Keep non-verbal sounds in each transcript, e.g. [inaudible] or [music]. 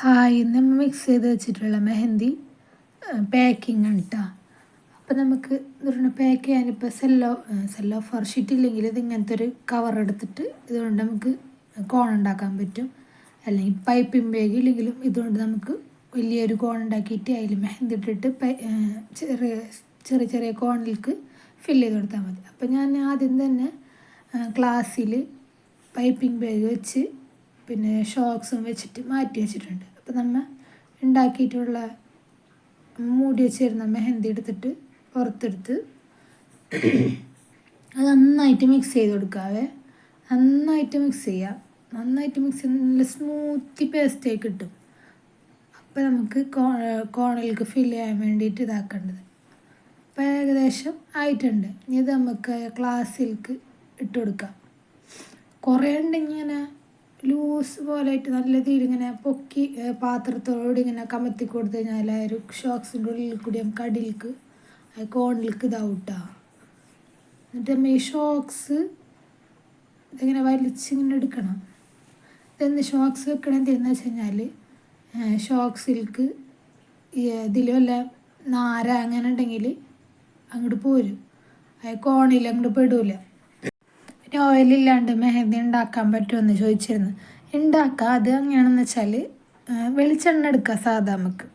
Hi ഇന്ന് mix ചെയ്ത് വെച്ചിട്ടുള്ള മെഹന്തി പാക്കിംഗ് ആണ് കേട്ടോ അപ്പോൾ നമുക്ക് പറഞ്ഞാൽ പാക്ക് ചെയ്യാനിപ്പോൾ സെല്ലോ സെല്ലോ ഫോർ ഷീറ്റ് ഇല്ലെങ്കിൽ ഇത് ഇങ്ങനത്തെ ഒരു കവർ എടുത്തിട്ട് ഇതുകൊണ്ട് നമുക്ക് കോൺ ഉണ്ടാക്കാൻ പറ്റും. അല്ലെങ്കിൽ പൈപ്പിംഗ് ബാഗ് ഇല്ലെങ്കിലും ഇതുകൊണ്ട് നമുക്ക് വലിയൊരു കോൺ ഉണ്ടാക്കിയിട്ട് അതിൽ മെഹന്തി ഇട്ടിട്ട് ചെറിയ ചെറിയ ചെറിയ കോണിലേക്ക് ഫില്ല് ചെയ്ത് കൊടുത്താൽ മതി. അപ്പോൾ ഞാൻ ആദ്യം തന്നെ ക്ലാസ്സിൽ പൈപ്പിംഗ് ബാഗ് വെച്ച് പിന്നെ ഷോക്സും വെച്ചിട്ട് മാറ്റി വെച്ചിട്ടുണ്ട്. അപ്പോൾ നമ്മൾ ഉണ്ടാക്കിയിട്ടുള്ള മൂടി വെച്ചിരുന്ന മെഹന്തി എടുത്തിട്ട് പുറത്തെടുത്ത് അത് നന്നായിട്ട് മിക്സ് ചെയ്ത് കൊടുക്കാവേ. നന്നായിട്ട് മിക്സ് ചെയ്യുക നന്നായിട്ട് മിക്സ് ചെയ്ത് നല്ല സ്മൂത്തി പേസ്റ്റായി കിട്ടും. അപ്പോൾ നമുക്ക് കോണലിക്ക് ഫില്ല് ചെയ്യാൻ വേണ്ടിയിട്ട് ഇതാക്കേണ്ടത്. അപ്പോൾ ഏകദേശം ആയിട്ടുണ്ട്. ഇത് നമുക്ക് ക്ലാസ്സിലേക്ക് ഇട്ട് കൊടുക്കാം. കുറേ ഉണ്ടെങ്കിൽ ഇങ്ങനെ ലൂസ് പോലെയായിട്ട് നല്ല രീതിയിൽ ഇങ്ങനെ പൊക്കി പാത്രത്തോട് ഇങ്ങനെ കമത്തി കൊടുത്തു കഴിഞ്ഞാൽ ആ ഒരു ഷോക്സിന്റെ ഉള്ളിൽ കൂടി നമുക്ക് അടിയിലേക്ക് കോണിലേക്ക് ഇതാവൂട്ടാ. എന്നിട്ട് നമ്മൾ ഈ ഷോക്സ് ഇതിങ്ങനെ വലിച്ചിങ്ങനെ എടുക്കണം. ഇതെന്ന് ഷോക്സ് വെക്കണം എന്തെന്ന് വെച്ച് കഴിഞ്ഞാൽ ഷോക്സിൽക്ക് ഇതിൽ വല്ല നാര അങ്ങനെ ഉണ്ടെങ്കിൽ അങ്ങോട്ട് പോരും. കോണിൽ അങ്ങോട്ട് പെടൂല. പിന്നെ ഓയിലില്ലാണ്ട് മെഹന്തി ഉണ്ടാക്കാൻ പറ്റുമെന്ന് ചോദിച്ചിരുന്നു. ഉണ്ടാക്കുക അത് എങ്ങനെയാണെന്ന് വെച്ചാൽ വെളിച്ചെണ്ണ എടുക്കുക സാധാ നമുക്ക്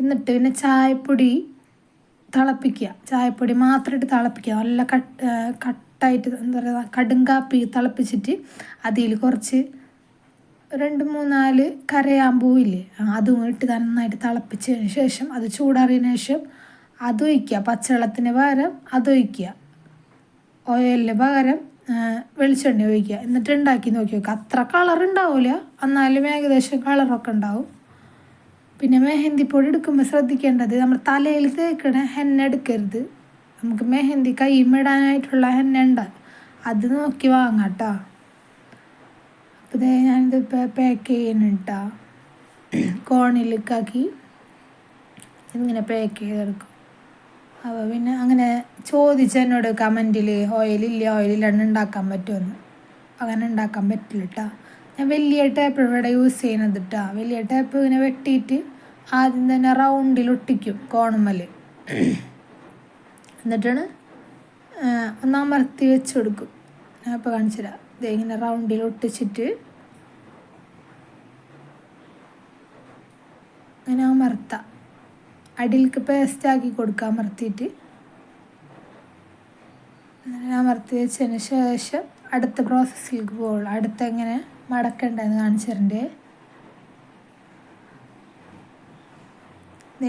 എന്നിട്ട് പിന്നെ ചായപ്പൊടി തിളപ്പിക്കുക. ചായപ്പൊടി മാത്രമായിട്ട് തിളപ്പിക്കുക. നല്ല കട്ട് കട്ടായിട്ട് എന്താ പറയുക കടുങ്കാപ്പി തിളപ്പിച്ചിട്ട് അതിൽ കുറച്ച് രണ്ട് മൂന്നാൽ കരയാമ്പൂവില്ലേ അതും ഇട്ട് നന്നായിട്ട് തിളപ്പിച്ചതിന് ശേഷം അത് ചൂടാറിയതിന് ശേഷം അതൊഴിക്കുക പച്ചവെള്ളത്തിന് പകരം അതൊഴിക്കുക ഓയിലിന് പകരം വെളിച്ചെണ്ണ ഒഴിക്കുക. എന്നിട്ട് ഉണ്ടാക്കി നോക്കി നോക്കുക അത്ര കളർ ഉണ്ടാവില്ല എന്നാലും ഏകദേശം കളറൊക്കെ ഉണ്ടാവും. പിന്നെ മെഹന്തിപ്പൊടി എടുക്കുമ്പോൾ ശ്രദ്ധിക്കേണ്ടത് നമ്മൾ തലയിൽ തേക്കണ ഹെന്ന എടുക്കരുത്. നമുക്ക് മെഹന്തി കൈമിടാനായിട്ടുള്ള ഹെന്ന ഉണ്ട്. അത് നോക്കി വാങ്ങാം കേട്ടോ. അപ്പോൾ ഇതേ ഞാനിത് പാക്ക് ചെയ്യുന്നുണ്ടാ കോണിലേക്കാക്കി [coughs] ഇങ്ങനെ പാക്ക് ചെയ്തെടുക്കും. അപ്പോൾ പിന്നെ അങ്ങനെ ചോദിച്ച എന്നോട് കമന്റിൽ ഓയിലില്ല ഓയിലില്ലാണ്ട് ഉണ്ടാക്കാൻ പറ്റുമെന്ന് അങ്ങനെ ഉണ്ടാക്കാൻ പറ്റില്ല കേട്ടോ ഞാൻ വലിയ ടേപ്പ് ഇവിടെ യൂസ് ചെയ്യുന്നത് കേട്ടോ വലിയ ടേപ്പ് ഇങ്ങനെ വെട്ടിയിട്ട് ആദ്യം തന്നെ റൗണ്ടിൽ ഒട്ടിക്കും കോണമ്മൽ എന്നിട്ടാണ് ഒന്നമർത്തി വെച്ച് കൊടുക്കും. ഞാൻ ഇപ്പോൾ കാണിച്ചു തരാം. ഇത് ഇങ്ങനെ റൗണ്ടിൽ ഒട്ടിച്ചിട്ട് ഇങ്ങനെ അമർത്താം. അടിയിലേക്ക് പേസ്റ്റാക്കി കൊടുക്കാൻ മറത്തിയിട്ട്. അമർത്തി വെച്ചതിന് ശേഷം അടുത്ത പ്രോസസ്സിലേക്ക് പോകുള്ളൂ അടുത്ത എങ്ങനെ മടക്കണ്ടെന്ന് കാണിച്ചു തരണ്ടേ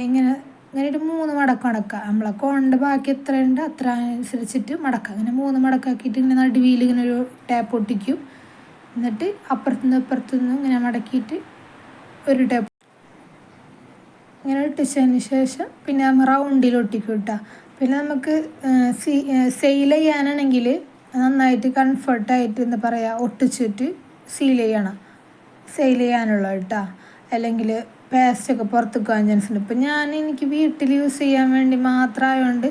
ഇങ്ങനെ ഇങ്ങനെ ഒരു മൂന്ന് മടക്കം അടക്കുക നമ്മളെ കോണിന്റെ ബാക്കി എത്ര ഉണ്ട് അത്ര അനുസരിച്ചിട്ട് മടക്കുക അങ്ങനെ മൂന്ന് മടക്കാക്കിയിട്ട് ഇങ്ങനെ നടുവിയിൽ ഇങ്ങനെ ഒരു ടാപ്പ് ഒട്ടിക്കും. എന്നിട്ട് അപ്പുറത്തുനിന്ന് ഇപ്പുറത്തുനിന്ന് ഇങ്ങനെ മടക്കിയിട്ട് ഒരു ടാപ്പ് ഇങ്ങനെ ഒട്ടിച്ചതിന് ശേഷം പിന്നെ നമ്മൾ റൗണ്ടിൽ ഒട്ടിക്കും കേട്ടോ പിന്നെ നമുക്ക് സെയിൽ ചെയ്യാനാണെങ്കിൽ നന്നായിട്ട് കംഫർട്ടായിട്ട് എന്താ പറയുക ഒട്ടിച്ചിട്ട് സീൽ ചെയ്യണം. സെയിൽ ചെയ്യാനുള്ള കേട്ടോ അല്ലെങ്കിൽ പേസ്റ്റൊക്കെ പുറത്ത് പോകാൻ ചാൻസ് ഉണ്ട്. ഇപ്പം ഞാൻ എനിക്ക് വീട്ടിൽ യൂസ് ചെയ്യാൻ വേണ്ടി മാത്രമായതുകൊണ്ട്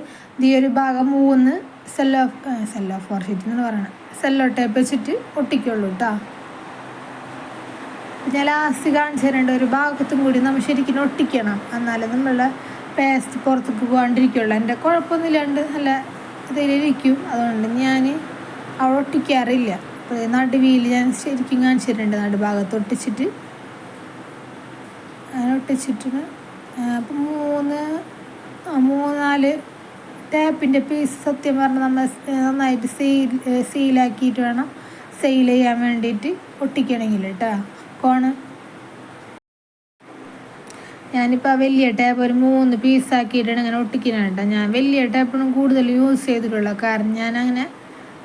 ഈ ഒരു ഭാഗം മൂന്ന് സെല്ലോ സെല്ലോ ഫോർ ഷീറ്റ് എന്ന് പറയണം സെല്ലോ ടേപ്പ് വെച്ചിട്ട് ഒട്ടിക്കുള്ളൂ കേട്ടോ ലാസ്റ്റ് കാണിച്ചു തരേണ്ട ഒരു ഭാഗത്തും കൂടി നമ്മൾ ശരിക്കും ഒട്ടിക്കണം. എന്നാലേ നമ്മളുടെ പേസ്റ്റ് പുറത്തേക്ക് പോകാണ്ടിരിക്കുള്ളൂ എന്റെ കുഴപ്പമൊന്നുമില്ലാണ്ട് നല്ല ഇതിലിരിക്കും അതുകൊണ്ട് ഞാൻ അവിടെ ഒട്ടിക്കാറില്ല. നടുവിയിൽ ഞാൻ ശരിക്കും കാണിച്ചു തരുന്നുണ്ട് നടുഭാഗത്ത് ഒട്ടിച്ചിട്ട്. അങ്ങനെ ഒട്ടിച്ചിട്ട് അപ്പം മൂന്ന് മൂന്നാൽ ടാപ്പിന്റെ പീസ് സത്യം പറഞ്ഞാൽ നമ്മൾ നന്നായിട്ട് സെയിൽ സെയിലാക്കിയിട്ട് വേണം സെയിൽ ചെയ്യാൻ വേണ്ടിയിട്ട് ഒട്ടിക്കണമെങ്കിൽ കേട്ടോ. കോണ് ഞാനിപ്പോൾ ആ വലിയ ടേപ്പ് ഒരു മൂന്ന് പീസാക്കിയിട്ടാണ് ഇങ്ങനെ കേട്ടോ. ഞാൻ വലിയ ടാപ്പാണ് കൂടുതൽ യൂസ് ചെയ്തിട്ടുള്ളത് കാരണം ഞാൻ അങ്ങനെ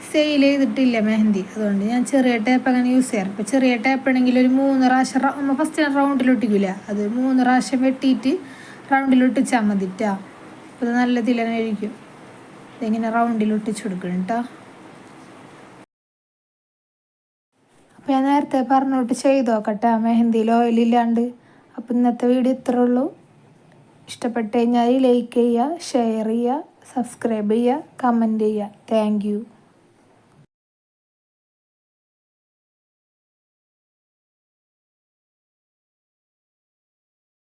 സെയിൽ ചെയ്തിട്ടില്ല മെഹന്തി. അതുകൊണ്ട് ഞാൻ ചെറിയ ടേപ്പ് അങ്ങനെ യൂസ് ചെയ്യാറ്. ഇപ്പോൾ ചെറിയ ടേപ്പ് ആണെങ്കിൽ ഒരു മൂന്ന് പ്രാവശ്യം നമ്മൾ ഫസ്റ്റ് റൗണ്ടിൽ ഒട്ടിക്കില്ല അത് മൂന്ന് പ്രാവശ്യം വെട്ടിയിട്ട് റൗണ്ടിൽ ഒട്ടിച്ചാൽ മതി കേട്ടോ അപ്പോൾ നല്ല തിലനായിരിക്കും ഇതിങ്ങനെ റൗണ്ടിൽ ഒട്ടിച്ചു കൊടുക്കണം കേട്ടോ അപ്പോൾ ഞാൻ നേരത്തെ പറഞ്ഞോട്ട് ചെയ്തു നോക്കട്ടെ. മെഹന്തിയിൽ ഓയിലില്ലാണ്ട് അപ്പോൾ ഇന്നത്തെ വീഡിയോ ഇത്രേ ഉള്ളൂ. ഇഷ്ടപ്പെട്ട് കഴിഞ്ഞാൽ ലൈക്ക് ചെയ്യുക ഷെയർ ചെയ്യുക സബ്സ്ക്രൈബ് ചെയ്യുക കമന്റ് ചെയ്യുക. താങ്ക്